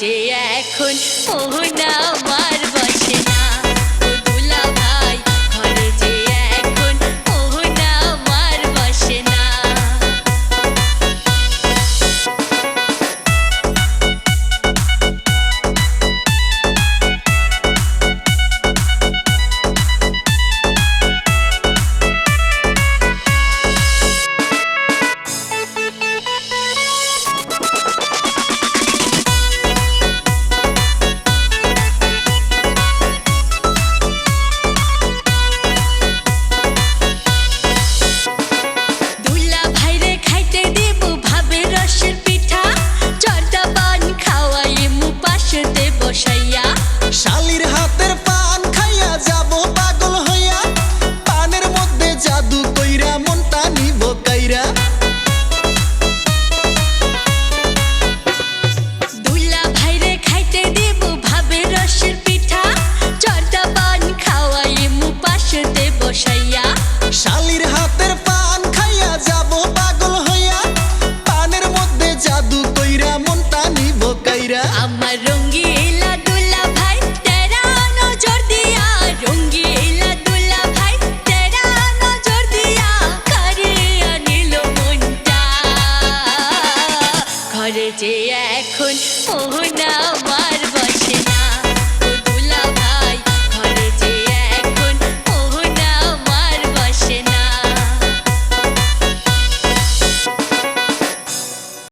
যে এখন মোহনা আমার আমার যে এখন মোহনা মা